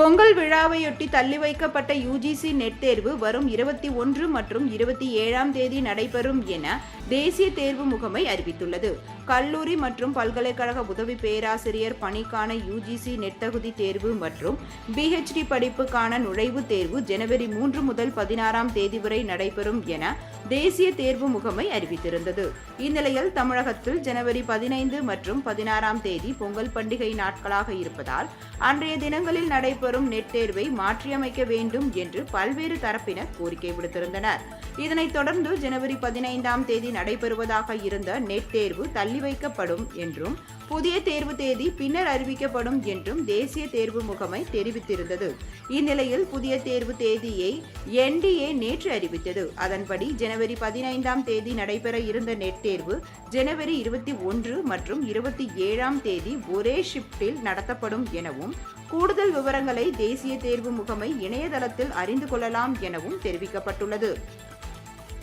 பொங்கல் விழாவையொட்டி தள்ளி வைக்கப்பட்ட யுஜிசி நெட் தேர்வு வரும் இருபத்தி ஒன்று மற்றும் இருபத்தி ஏழாம் தேதி நடைபெறும் என தேசிய தேர்வு முகமை அறிவித்துள்ளது. கல்லூரி மற்றும் பல்கலைக்கழக உதவி பேராசிரியர் பணிக்கான யுஜிசி நெட் தகுதி தேர்வு மற்றும் பிஹெச்டி படிப்புக்கான நுழைவுத் தேர்வு ஜனவரி மூன்று முதல் பதினாறாம் தேதி வரை நடைபெறும் என தேசிய தேர்வு முகமை அறிவித்திருந்தது. இந்நிலையில் தமிழகத்தில் ஜனவரி பதினைந்து மற்றும் பதினாறாம் தேதி பொங்கல் பண்டிகை நாட்களாக இருப்பதால் அன்றைய தினங்களில் நடைபெறும் நெட் தேர்வை மாற்றியமைக்க வேண்டும் என்று பல்வேறு தரப்பினர் கோரிக்கை விடுத்திருந்தனர். இதனைத் தொடர்ந்து ஜனவரி பதினைந்தாம் தேதி நடைபெறுவதாக இருந்த நெட் தேர்வு தள்ளி வைக்கப்படும் என்றும் புதிய தேர்வு தேதி பின்னர் அறிவிக்கப்படும் என்றும் தேசிய தேர்வு முகமை தெரிவித்திருந்தது. இந்நிலையில் புதிய தேர்வு தேதியை என்டிஏ நேற்று அறிவித்தது. அதன்படி ஜனவரி பதினைந்தாம் தேதி நடைபெற இருந்த நெட் தேர்வு ஜனவரி இருபத்தி ஒன்று மற்றும் இருபத்தி ஏழாம் தேதி ஒரே ஷிப்டில் நடத்தப்படும் எனவும் கூடுதல் விவரங்களை தேசிய தேர்வு முகமை இணையதளத்தில் அறிந்து கொள்ளலாம் எனவும் தெரிவிக்கப்பட்டுள்ளது.